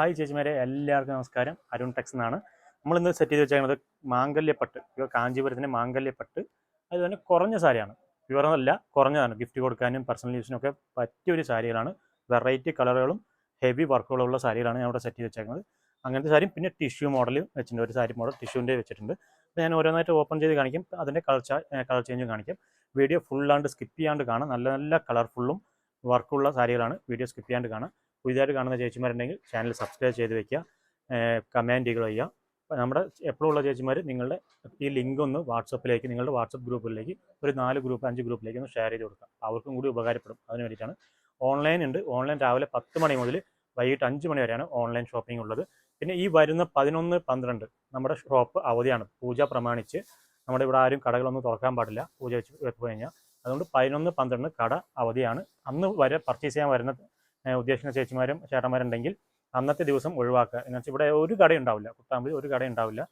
Hi ചേച്ചിമാരെ എല്ലാവർക്കും നമസ്കാരം. Arun Tex എന്നാണ്. നമ്മളിന്ന് സെറ്റ് ചെയ്ത് വെച്ചേക്കുന്നത് മാംഗല്യപ്പട്ട് ഇവ കാഞ്ചീപുരത്തിന്റെ മാംഗല്യപ്പട്ട്. അത് തന്നെ കുറഞ്ഞ സാരിയാണ്. പ്യുവറല്ല കുറഞ്ഞതാണ്. ഗിഫ്റ്റ് കൊടുക്കാനും പേഴ്സണൽ യൂസിനും ഒക്കെ പറ്റിയ ഒരു സാരികളാണ്. വെറൈറ്റി കളറുകളും ഹെവി വർക്കുകളുള്ള സാരികളാണ് ഞാൻ ഇവിടെ സെറ്റ് ചെയ്ത് വെച്ചേക്കുന്നത്. അങ്ങനത്തെ സാരിയും പിന്നെ ടിഷ്യൂ മോഡൽ വെച്ചിട്ടുണ്ട്. ഒരു സാരി മോഡൽ ടിഷ്യൂന്റെ വെച്ചിട്ടുണ്ട്. അപ്പോൾ ഞാൻ ഓരോന്നായിട്ട് ഓപ്പൺ ചെയ്ത് കാണിക്കും. അതിന്റെ കളർ കളർ ചേഞ്ചും കാണിക്കും. വീഡിയോ ഫുള്ളാണ്ട് സ്കിപ്പ് ചെയ്യാണ്ട് കാണാം. നല്ല നല്ല കളർഫുള്ളും വർക്കുള്ള സാരികളാണ്. വീഡിയോ സ്കിപ്പ് ചെയ്യാണ്ട് കാണാം. പുതിയതായിട്ട് കാണുന്ന ചേച്ചിമാരുണ്ടെങ്കിൽ ചാനൽ സബ്സ്ക്രൈബ് ചെയ്ത് വെക്കുക. കമന്റുകൾ ചെയ്യുക. നമ്മുടെ എപ്പോഴും ഉള്ള ചേച്ചിമാർ നിങ്ങളുടെ ഈ ലിങ്ക് ഒന്ന് വാട്സപ്പിലേക്ക് നിങ്ങളുടെ വാട്സപ്പ് ഗ്രൂപ്പിലേക്ക് ഒരു നാല് ഗ്രൂപ്പ് അഞ്ച് ഗ്രൂപ്പിലേക്ക് ഒന്ന് ഷെയർ ചെയ്ത് കൊടുക്കുക. അവർക്കും കൂടി ഉപകാരപ്പെടും. അതിന് വേണ്ടിയിട്ടാണ് ഓൺലൈൻ ഉണ്ട്. ഓൺലൈൻ രാവിലെ പത്ത് മണി മുതൽ വൈകിട്ട് അഞ്ച് മണി വരെയാണ് ഓൺലൈൻ ഷോപ്പിംഗ് ഉള്ളത്. പിന്നെ ഈ വരുന്ന പതിനൊന്ന് പന്ത്രണ്ട് നമ്മുടെ ഷോപ്പ് അവധിയാണ്. പൂജ പ്രമാണിച്ച് നമ്മുടെ ഇവിടെ ആരും കടകളൊന്നും തുറക്കാൻ പാടില്ല. പൂജ വെച്ച് വെച്ച് കഴിഞ്ഞാൽ. അതുകൊണ്ട് പതിനൊന്ന് പന്ത്രണ്ട് കട അവധിയാണ്. അന്ന് വരെ പർച്ചേസ് ചെയ്യാൻ വരുന്ന ഉദ്ദേശിക്കുന്ന ചേച്ചിമാരും ചേട്ടന്മാരുണ്ടെങ്കിൽ അന്നത്തെ ദിവസം ഒഴിവാക്കുക. എന്ന് വെച്ചാൽ ഇവിടെ ഒരു കട ഉണ്ടാവില്ല. കുട്ടാമ്പി ഒരു കട ഉണ്ടാവില്ല.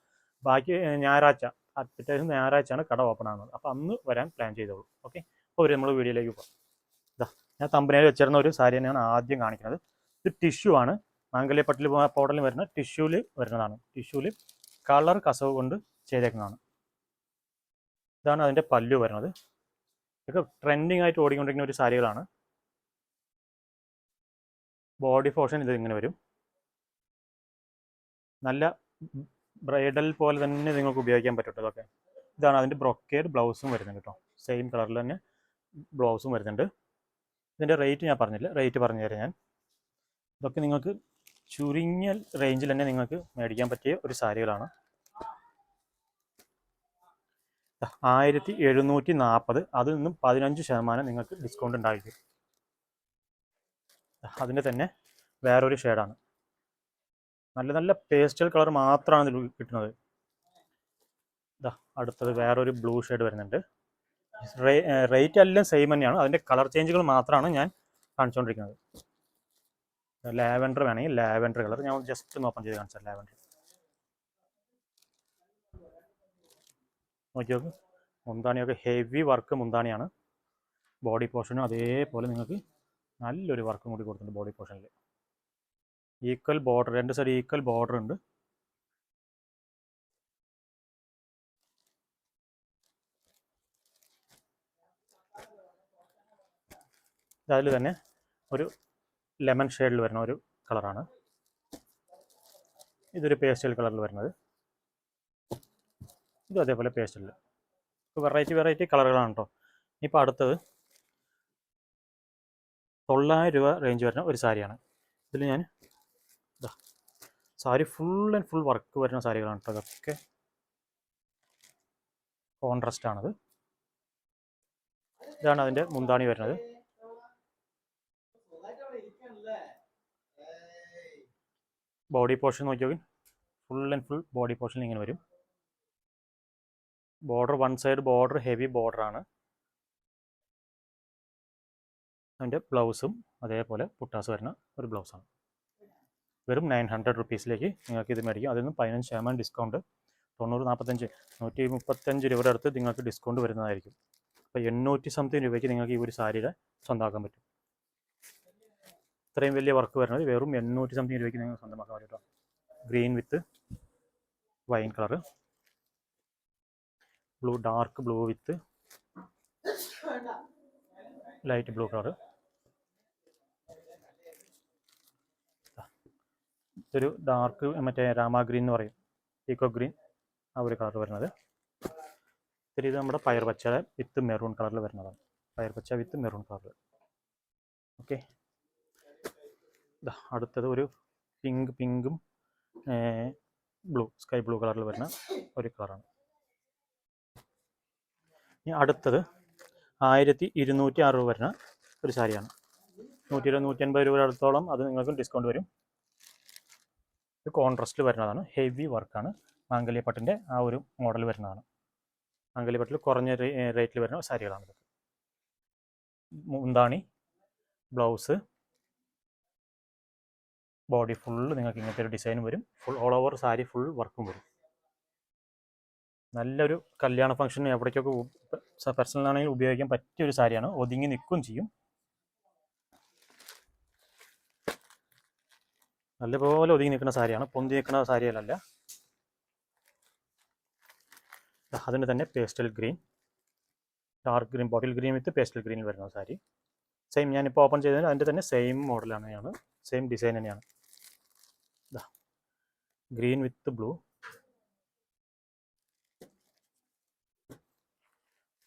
ബാക്കി ഞായറാഴ്ച അത്യാവശ്യം ഞായറാഴ്ചയാണ് കട ഓപ്പൺ ആകുന്നത് അപ്പോൾ അന്ന് വരാൻ പ്ലാൻ ചെയ്തോളൂ. ഓക്കെ അപ്പോൾ ഒരു നമ്മൾ വീഡിയോയിലേക്ക് പോകാം ഇതാ ഞാൻ തമ്പനയിൽ വെച്ചിരുന്ന ഒരു സാരി തന്നെയാണ് ആദ്യം കാണിക്കുന്നത്. ഇത് ടിഷ്യൂ ആണ്. മാംഗല്യപ്പട്ടിൽ പോടലിൽ വരുന്ന ടിഷ്യൂവിൽ വരുന്നതാണ്. ടിഷ്യൂവിൽ കളർ കസവ് കൊണ്ട് ചെയ്തേക്കുന്നതാണ്. ഇതാണ് അതിന്റെ പല്ലു വരുന്നത്. ഇതൊക്കെ ട്രെൻഡിങ് ആയിട്ട് ഓടിക്കൊണ്ടിരിക്കുന്ന ഒരു സാരികളാണ്. ബോഡി പോർഷൻ ഇതിങ്ങനെ വരും. നല്ല ബ്രൈഡൽ പോലെ തന്നെ നിങ്ങൾക്ക് ഉപയോഗിക്കാൻ പറ്റും ഇതൊക്കെ. ഇതാണ് അതിന്റെ ബ്രൊക്കേഡ് ബ്ലൗസും വരുന്നത് കേട്ടോ സെയിം കളറിൽ തന്നെ ബ്ലൗസും വരുന്നുണ്ട്. ഇതിന്റെ റേറ്റ് ഞാൻ പറഞ്ഞില്ല. റേറ്റ് പറഞ്ഞു തരാം ഞാൻ. ഇതൊക്കെ നിങ്ങൾക്ക് ചുരുങ്ങിയ റേഞ്ചിൽ തന്നെ നിങ്ങൾക്ക് മേടിക്കാൻ പറ്റിയ ഒരു സാരികളാണ്. ആയിരത്തി എഴുന്നൂറ്റി നാൽപ്പത്. അതിൽ നിന്നും പതിനഞ്ച് ശതമാനം നിങ്ങൾക്ക് ഡിസ്കൗണ്ട് ഉണ്ടായിരിക്കും. അതിന്റെ തന്നെ വേറൊരു ഷെയ്ഡാണ് നല്ല നല്ല പേസ്റ്റൽ കളർ മാത്രമാണ് ഇതിൽ കിട്ടുന്നത്. ഇതാ അടുത്തത് വേറൊരു ബ്ലൂ ഷെയ്ഡ് വരുന്നുണ്ട്. റേറ്റ് എല്ലാം സെയിം തന്നെയാണ്. അതിന്റെ കളർ ചേഞ്ചുകൾ മാത്രമാണ് ഞാൻ കാണിച്ചുകൊണ്ടിരിക്കുന്നത് ലാവൻഡർ വേണമെങ്കിൽ ലാവൻഡർ കളർ. ഞാൻ ജസ്റ്റ് ഒന്ന് ഓപ്പൺ ചെയ്ത് കാണിച്ചാൽ ലാവൻഡർ. നോക്കി നോക്ക്. മുന്താണിയൊക്കെ ഹെവി വർക്ക് മുന്താണിയാണ്. ബോഡി പോർഷനും അതേപോലെ നിങ്ങൾക്ക് നല്ലൊരു വർക്കും കൂടി കൊടുത്തിട്ടുണ്ട് ബോഡി പോർഷനിൽ ഈക്വൽ ബോർഡർ രണ്ട് സൈഡ് ഈക്വൽ ബോർഡർ ഉണ്ട്. അതിൽ തന്നെ ഒരു ലെമൺ ഷെയ്ഡിൽ വരുന്ന ഒരു കളറാണ് ഇതൊരു പേസ്റ്റൽ കളറിൽ വരുന്നത്. ഇതും അതേപോലെ പേസ്റ്റലിൽ വെറൈറ്റി വെറൈറ്റി കളറുകളാണ് കേട്ടോ ഇപ്പോൾ അടുത്തത് തൊള്ളായിരം രൂപ റേഞ്ച് വരുന്ന ഒരു സാരിയാണ്. ഇതിൽ ഞാൻ ഇതാ sari full and full work വരുന്ന സാരികളാണ് കേട്ടോ. അതൊക്കെ കോൺട്രസ്റ്റ് ആണത്. ഇതാണ് അതിന്റെ മുന്താണി വരുന്നത്. ബോഡി പോർഷൻ നോക്കി നോക്കി. Full and full body portion ഇങ്ങനെ വരും. Border one side border heavy ബോർഡറാണ് അതിന്റെ ബ്ലൗസും അതേപോലെ പുട്ടാസ് വരുന്ന ഒരു ബ്ലൗസാണ്. വെറും നയൻ ഹൺഡ്രഡ് റുപ്പീസിലേക്ക് നിങ്ങൾക്ക് ഇത് മേടിക്കും. അതിൽ നിന്ന് പതിനഞ്ച് ശതമാനം ഡിസ്കൗണ്ട് തൊണ്ണൂറ് നാൽപ്പത്തഞ്ച് നൂറ്റി മുപ്പത്തഞ്ച് രൂപയുടെ അടുത്ത് നിങ്ങൾക്ക് ഡിസ്കൗണ്ട് വരുന്നതായിരിക്കും. അപ്പോൾ എണ്ണൂറ്റി സംതിങ് രൂപയ്ക്ക് നിങ്ങൾക്ക് ഈ ഒരു സാരിയുടെ സ്വന്തമാക്കാൻ പറ്റും. ഇത്രയും വലിയ വർക്ക് വരുന്നത് വെറും എണ്ണൂറ്റി സംതിങ് രൂപയ്ക്ക് നിങ്ങൾക്ക് സ്വന്തമാക്കാൻ പറ്റും green with wine colour blue dark blue with light blue colour ഇതൊരു ഡാർക്ക് മറ്റേ രാമ ഗ്രീൻ എന്ന് പറയും. ഈക്കോ ഗ്രീൻ ആ ഒരു കളർ വരുന്നത്. ഇത്തിരി ഇത് നമ്മുടെ പയർ പച്ച വിത്ത് മെറൂൺ കളറിൽ വരുന്നതാണ്. പയർ പച്ച വിത്ത് മെറൂൺ കളർ ഓക്കെ അടുത്തത് ഒരു പിങ്ക് പിങ്കും ബ്ലൂ സ്കൈ ബ്ലൂ കളറിൽ വരുന്ന ഒരു കളറാണ് ഇനി അടുത്തത് ആയിരത്തി ഇരുന്നൂറ്റി അറുപത് വരുന്ന ഒരു സാരിയാണ്. നൂറ്റി ഇരുപത് നൂറ്റി അൻപത് രൂപ അടുത്തോളം അത് നിങ്ങൾക്ക് ഡിസ്കൗണ്ട് വരും. ഇത് കോൺട്രസ്റ്റിൽ വരുന്നതാണ്. ഹെവി വർക്കാണ് മാംഗല്യ മാംഗല്യപ്പട്ടിന്റെ ആ ഒരു മോഡൽ വരുന്നതാണ്. മാംഗല്യ പട്ടിൽ കുറഞ്ഞ റേറ്റിൽ വരുന്ന സാരികളാണ് മുന്താണി ബ്ലൗസ് ബോഡി ഫുള്ള് നിങ്ങൾക്ക് ഇങ്ങനത്തെ ഒരു ഡിസൈൻ വരും. Full all over sari full വർക്കും വരും. നല്ലൊരു കല്യാണ ഫംഗ്ഷന് എവിടേക്കൊക്കെ പേഴ്സണൽ ആണെങ്കിൽ ഉപയോഗിക്കാൻ പറ്റിയ ഒരു സാരിയാണ്. ഒതുങ്ങി നിൽക്കും ചെയ്യും. നല്ലപോലെ ഒതുങ്ങി നിൽക്കുന്ന സാരിയാണ്. പൊന്തി നിൽക്കുന്ന സാരിയല്ല. അതിന് തന്നെ pastel green dark green bottle green with pastel ഗ്രീനിൽ വരുന്ന സാരി. സെയിം ഞാനിപ്പോൾ ഓപ്പൺ ചെയ്തതിന് അതിന്റെ തന്നെ സെയിം മോഡലാണ് സെയിം ഡിസൈൻ തന്നെയാണ്. Green with blue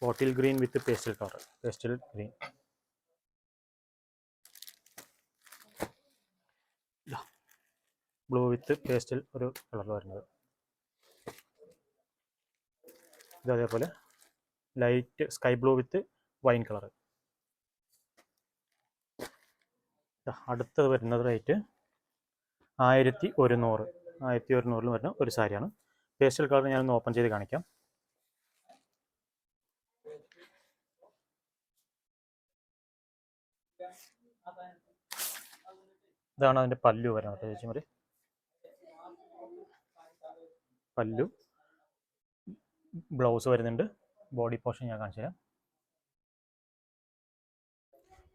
bottle green with pastel colour pastel green blue with pastel ഒരു കളറിൽ വരുന്നത്. ഇത് അതേപോലെ light sky blue with wine colour അടുത്തത് വരുന്നത് റേറ്റ് ആയിരത്തി ഒരുന്നൂറ്. ആയിരത്തി ഒരുന്നൂറിൽ വരുന്ന ഒരു സാരിയാണ്. പേസ്റ്റൽ കളർ ഞാനൊന്ന് ഓപ്പൺ ചെയ്ത് കാണിക്കാം. ഇതാണ് അതിന്റെ പല്ലു വരുന്നത് ചേച്ചിമാര്. പല്ലു ബ്ലൗസ് വരുന്നുണ്ട്. ബോഡി പോർഷൻ ഞാൻ കാണിച്ചു തരാം.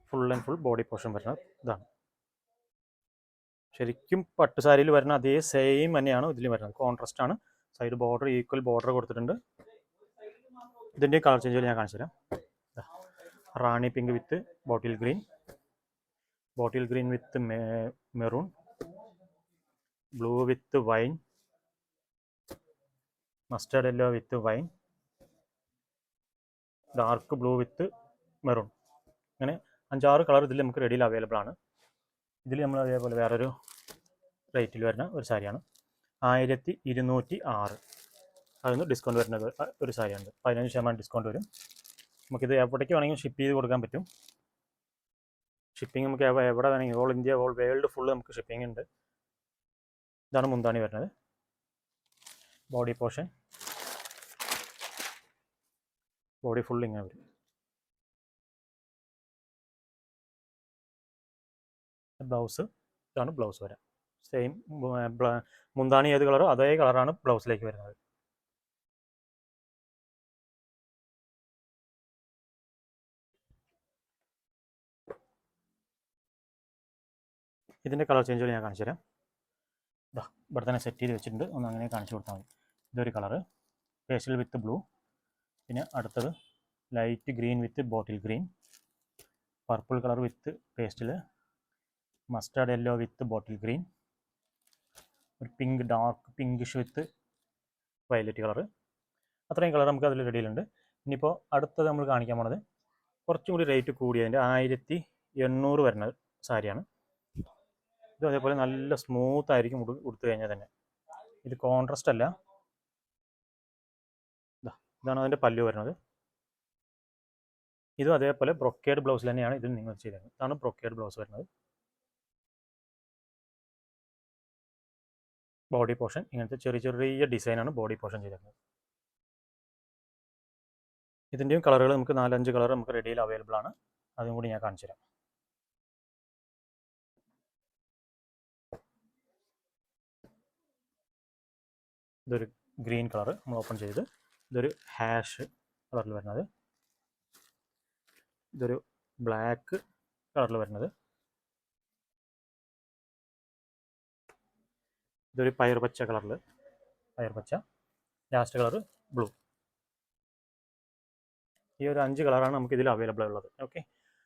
Full and full body portion വരുന്നത് ഇതാണ്. ശരിക്കും പട്ട് സാരിയിൽ വരുന്ന അതേ സെയിം തന്നെയാണ് ഇതിൽ വരുന്നത്. കോൺട്രാസ്റ്റ് ആണ്. സൈഡ് ബോർഡർ ഈക്വൽ ബോർഡർ കൊടുത്തിട്ടുണ്ട്. ഇതിന്റെ കളർ ചേഞ്ച് ഞാൻ കാണിച്ചു തരാം. Rani pink with bottle green. Bottle green with maroon. Blue with wine. Mustard yellow with wine dark blue with maroon അങ്ങനെ അഞ്ചാറ് കളർ ഇതിൽ നമുക്ക് റെഡിയിൽ അവൈലബിൾ ആണ്. ഇതിൽ നമ്മൾ അതേപോലെ വേറൊരു റേറ്റിൽ വരുന്ന ഒരു സാരിയാണ്. ആയിരത്തി ഇരുന്നൂറ്റി ആറ് അതിന് ഡിസ്കൗണ്ട് വരുന്നത് ഒരു സാരിയുണ്ട്. പതിനഞ്ച് ശതമാനം ഡിസ്കൗണ്ട് വരും. നമുക്കിത് എവിടേക്ക് വേണമെങ്കിലും ഷിപ്പ് ചെയ്ത് കൊടുക്കാൻ പറ്റും. ഷിപ്പിംഗ് നമുക്ക് എവ- എവിടെ വേണമെങ്കിൽ all India all world full നമുക്ക് ഷിപ്പിംഗ് ഉണ്ട്. ഇതാണ് മുന്താണി വരുന്നത്. Body portion. ബോഡി ഫുൾ ഇങ്ങനെ വരും ബ്ലൗസ് ഇതാണ് ബ്ലൗസ് വരാം. സെയിം മുന്താണി ഏത് കളറോ അതേ കളറാണ് ബ്ലൗസിലേക്ക് വരുന്നത്. ഇതിന്റെ കളർ ചേഞ്ചുകൾ ഞാൻ കാണിച്ചു തരാം ഇവിടെ തന്നെ സെറ്റ് ചെയ്ത് വെച്ചിട്ടുണ്ട്. ഒന്ന് അങ്ങനെ കാണിച്ചു കൊടുത്താൽ മതി. ഇതൊരു കളറ് പേസ്റ്റൽ വിത്ത് ബ്ലൂ പിന്നെ അടുത്തത് light green with bottle green purple colour with pastel mustard yellow with bottle green ഒരു pink dark pinkish with violet colour അത്രയും കളർ നമുക്ക് അതിൽ റെഡിയിലുണ്ട് ഇനിയിപ്പോൾ അടുത്തത് നമ്മൾ കാണിക്കാൻ പോണത് കുറച്ചും കൂടി റേറ്റ് കൂടിയതിന്റെ ആയിരത്തി എണ്ണൂറ് വരുന്ന സാരിയാണ്. ഇത് അതേപോലെ നല്ല സ്മൂത്ത് ആയിരിക്കും ഉടു ഉടുത്തു കഴിഞ്ഞാൽ തന്നെ. ഇത് കോൺട്രസ്റ്റ് അല്ല. ഇതാണ് അതിന്റെ പല്ലു വരുന്നത്. ഇതും അതേപോലെ ബ്രൊക്കേഡ് ബ്ലൗസ് തന്നെയാണ് ഇതും നിങ്ങൾ ചെയ്തത് ഇതാണ് ബ്രൊക്കേഡ് ബ്ലൗസ് വരുന്നത്. ബോഡി പോർഷൻ ഇങ്ങനത്തെ ചെറിയ ചെറിയ ഡിസൈനാണ് ബോഡി പോർഷൻ ചെയ്തിരുന്നത് ഇതിന്റെയും കളറുകൾ നമുക്ക് നാലഞ്ച് കളർ നമുക്ക് റെഡിയിൽ അവൈലബിൾ ആണ്. അതും കൂടി ഞാൻ കാണിച്ചു തരാം. ഇതൊരു ഗ്രീൻ കളർ നമ്മൾ ഓപ്പൺ ചെയ്ത് ഇതൊരു ഹാഷ് കളറിൽ വരുന്നത്. ഇതൊരു ബ്ലാക്ക് കളറിൽ വരുന്നത്. ഇതൊരു പയർ പച്ച കളറിൽ പയർ പച്ച ലാസ്റ്റ് കളർ ബ്ലൂ ഈ ഒരു അഞ്ച് കളറാണ് നമുക്ക് ഇതിൽ അവൈലബിൾ ഉള്ളത്. ഓക്കെ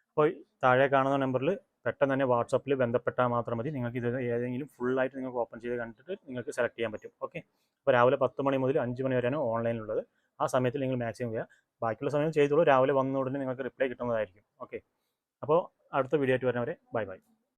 അപ്പോൾ താഴെ കാണുന്ന നമ്പറിൽ പെട്ടെന്ന് തന്നെ വാട്സപ്പിൽ ബന്ധപ്പെട്ടാൽ മാത്രം മതി. നിങ്ങൾക്ക് ഇത് ഏതെങ്കിലും ഫുള്ളായിട്ട് നിങ്ങൾക്ക് ഓപ്പൺ ചെയ്ത് കണ്ടിട്ട് നിങ്ങൾക്ക് സെലക്ട് ചെയ്യാൻ പറ്റും. ഓക്കെ അപ്പോൾ രാവിലെ പത്ത് മണി മുതൽ അഞ്ച് മണി വരെയാണ് ഓൺലൈനിലുള്ളത്. ആ സമയത്തിൽ നിങ്ങൾ മാക്സിമം ചെയ്യുക. ബാക്കിയുള്ള സമയം ചെയ്തോളൂ. രാവിലെ വന്ന ഉടനെ നിങ്ങൾക്ക് റിപ്ലൈ കിട്ടുന്നതായിരിക്കും. ഓക്കെ അപ്പോൾ അടുത്ത വീഡിയോ ആയിട്ട് വരുന്നവരെ ബൈ ബൈ